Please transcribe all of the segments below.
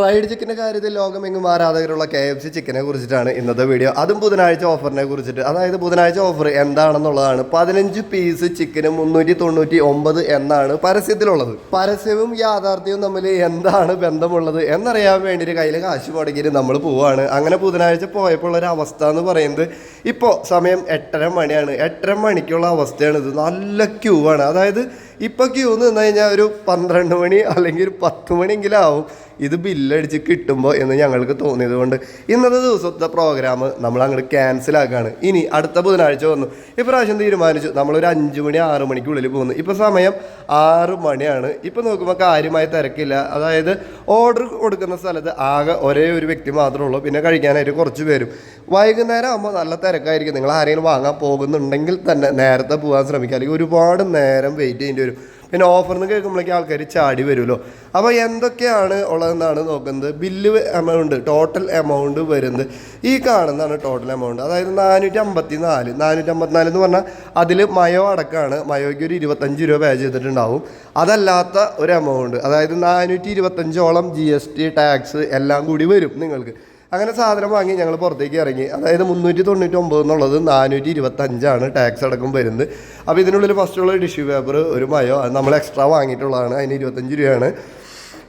Fried ചിക്കന്റെ കാര്യത്തിൽ ലോകമെങ്ങും ആരാധകരുള്ള കെ എഫ് സി ചിക്കനെ കുറിച്ചിട്ടാണ് ഇന്നത്തെ വീഡിയോ അതും ബുധനാഴ്ച ഓഫറിനെ കുറിച്ചിട്ട്. അതായത് ബുധനാഴ്ച ഓഫർ എന്താണെന്നുള്ളതാണ്. പതിനഞ്ച് പീസ് ചിക്കന് മുന്നൂറ്റി തൊണ്ണൂറ്റി ഒമ്പത് എന്നാണ് പരസ്യത്തിലുള്ളത്. പരസ്യവും യാഥാർത്ഥ്യവും തമ്മിൽ എന്താണ് ബന്ധമുള്ളത് എന്നറിയാൻ വേണ്ടിയിട്ട് കയ്യിൽ കാശ് മുടക്കിയിട്ട് നമ്മൾ പോവാണ്. അങ്ങനെ ബുധനാഴ്ച പോയപ്പോൾ ഒരു അവസ്ഥ എന്ന് പറയുന്നത് ഇപ്പോൾ സമയം എട്ടര മണിയാണ്. എട്ടര മണിക്കുള്ള അവസ്ഥയാണ് ഇത് നല്ല ക്യൂ ആണ്. അതായത് ഇപ്പോൾ ക്യൂ എന്ന് നിന്ന് കഴിഞ്ഞാൽ ഒരു പന്ത്രണ്ട് മണി അല്ലെങ്കിൽ ഒരു പത്ത് മണിയെങ്കിലും ആവും. ഇത് ബില്ലടിച്ച് കിട്ടുമ്പോൾ എന്ന് ഞങ്ങൾക്ക് തോന്നിയത് കൊണ്ട് ഇന്നത്തെ ദിവസത്തെ പ്രോഗ്രാം നമ്മൾ അങ്ങോട്ട് ക്യാൻസൽ ആക്കുകയാണ് ഇനി അടുത്ത ബുധനാഴ്ച വന്നു. ഇപ്രാവശ്യം തീരുമാനിച്ചു. നമ്മളൊരു അഞ്ച് മണി ആറ് മണിക്കുള്ളിൽ പോകുന്നു. ഇപ്പോൾ സമയം ആറ് മണിയാണ്. ഇപ്പോൾ നോക്കുമ്പോൾ കാര്യമായി തിരക്കില്ല. അതായത് ഓർഡർ കൊടുക്കുന്ന സ്ഥലത്ത് ആകെ ഒരേ ഒരു വ്യക്തി മാത്രമേ ഉള്ളൂ. പിന്നെ കഴിക്കാനായിട്ട് കുറച്ച് പേരും. വൈകുന്നേരം ആകുമ്പോൾ നല്ല തിരക്കായിരിക്കും. നിങ്ങൾ ആരെങ്കിലും വാങ്ങാൻ പോകുന്നുണ്ടെങ്കിൽ തന്നെ നേരത്തെ പോകാൻ ശ്രമിക്കുക. അല്ലെങ്കിൽ ഒരുപാട് നേരം വെയിറ്റ് ചെയ്യേണ്ടി വരും. പിന്നെ ഓഫറിന് കേൾക്കുമ്പോഴേക്കും ആൾക്കാർ ചാടി വരുമല്ലോ. അപ്പോൾ എന്തൊക്കെയാണ് ഉള്ളതെന്നാണ് നോക്കുന്നത്. ബില്ല് എമൗണ്ട് ടോട്ടൽ എമൗണ്ട് വരുന്നത്. ഈ കാണുന്നതാണ് ടോട്ടൽ എമൗണ്ട് അതായത് നാനൂറ്റി അമ്പത്തി നാല് നാനൂറ്റി അമ്പത്തിനാല് എന്ന് പറഞ്ഞാൽ അതിൽ മയോ അടക്കമാണ് മയോയ്ക്ക് ഒരു ഇരുപത്തഞ്ച് രൂപ പേ ചെയ്തിട്ടുണ്ടാവും. അതല്ലാത്ത ഒരു എമൗണ്ട് അതായത് നാനൂറ്റി ഇരുപത്തഞ്ചോളം ജി എസ് ടി ടാക്സ് എല്ലാം കൂടി വരും നിങ്ങൾക്ക്. അങ്ങനെ സാധനം വാങ്ങി ഞങ്ങൾ പുറത്തേക്ക് ഇറങ്ങി. അതായത് മുന്നൂറ്റി തൊണ്ണൂറ്റി ഒമ്പത് എന്നുള്ളത് നാനൂറ്റി ഇരുപത്തഞ്ചാണ് ടാക്സ് അടക്കം വരുന്നത്. അപ്പോൾ ഇതിനുള്ളിൽ ഫസ്റ്റുള്ള ടിഷ്യൂ പേപ്പർ ഒരു മയോ അത് നമ്മൾ എക്സ്ട്രാ വാങ്ങിയിട്ടുള്ളതാണ്. അതിന് ഇരുപത്തഞ്ച് രൂപയാണ്.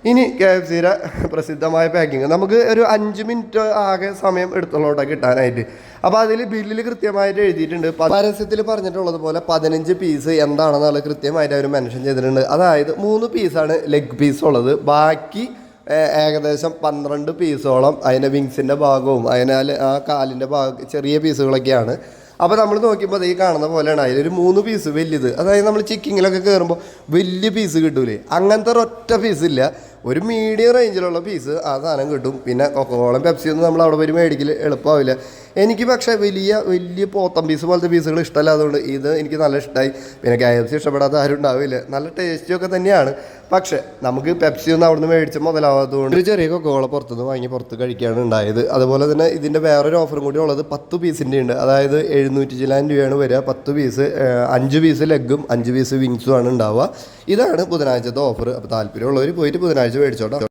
ഇനി കെ എഫ് സിയുടെ പ്രസിദ്ധമായ പാക്കിങ് നമുക്ക് ഒരു അഞ്ച് മിനിറ്റ് ആകെ സമയം എടുത്തുള്ളോട്ടെ കിട്ടാനായിട്ട്. അപ്പോൾ അതിൽ ബില്ലിൽ കൃത്യമായിട്ട് എഴുതിയിട്ടുണ്ട്. പരസ്യത്തിൽ പറഞ്ഞിട്ടുള്ളത് പോലെ പതിനഞ്ച് പീസ് എന്താണെന്നുള്ളത് കൃത്യമായിട്ട് അവർ മെൻഷൻ ചെയ്തിട്ടുണ്ട്. അതായത് മൂന്ന് പീസാണ് ലെഗ് പീസ് ഉള്ളത്. ബാക്കി ഏകദേശം പന്ത്രണ്ട് പീസോളം അതിന്റെ വിങ്സിന്റെ ഭാഗവും അതിനാൽ ആ കാലിന്റെ ഭാഗം ചെറിയ പീസുകളൊക്കെയാണ്. അപ്പോൾ നമ്മൾ നോക്കിയപ്പോൾ ഈ കാണുന്ന പോലെയാണ്. അതിലൊരു മൂന്ന് പീസ് വലിയത്. അതായത് നമ്മൾ ചിക്കിങ്ങിലൊക്കെ കയറുമ്പോൾ വലിയ പീസ് കിട്ടൂലേ? അങ്ങനത്തെ ഒരൊറ്റ പീസ് ഇല്ല. ഒരു മീഡിയം റേഞ്ചിലുള്ള പീസ് ആ സാധനം കിട്ടും. പിന്നെ കൊക്കോളം പെപ്സി ഒന്നും നമ്മൾ അവിടെ പോയി മേടിക്കൽ എളുപ്പമാവില്ല എനിക്ക് പക്ഷേ വലിയ വലിയ പോത്തം പീസ് പോലത്തെ പീസുകൾ ഇഷ്ടമല്ലാത്തതുകൊണ്ട് ഇത് എനിക്ക് നല്ല ഇഷ്ടമായി പിന്നെ കെ എഫ് സി ഇഷ്ടപ്പെടാത്ത ആരും ഉണ്ടാവില്ല. നല്ല ടേസ്റ്റി ഒക്കെ തന്നെയാണ്. പക്ഷേ നമുക്ക് പെപ്സി ഒന്നും അവിടുന്ന് മേടിച്ച് മുതലാവാത്തതുകൊണ്ട് ഒരു ചെറിയ കൊക്കോള പുറത്തുനിന്ന് വാങ്ങി പുറത്ത് കഴിക്കുകയാണ് ഉണ്ടായത്. അതുപോലെ തന്നെ ഇതിന്റെ വേറൊരു ഓഫറും കൂടി ഉള്ളത് പത്ത് പീസിന്റെ ഉണ്ട്. അതായത് എഴുന്നൂറ്റി ചിലാൻ രൂപയാണ് വരിക. പത്ത് പീസ് അഞ്ച് പീസ് ലെഗും അഞ്ച് പീസ് വിങ്സും ആണ് ഉണ്ടാവുക. ഇതാണ് ബുധനാഴ്ചത്തെ ഓഫർ അപ്പോൾ താല്പര്യമുള്ളവർ പോയിട്ട് ബുധനാഴ്ച മേടിച്ചോട്ടോ.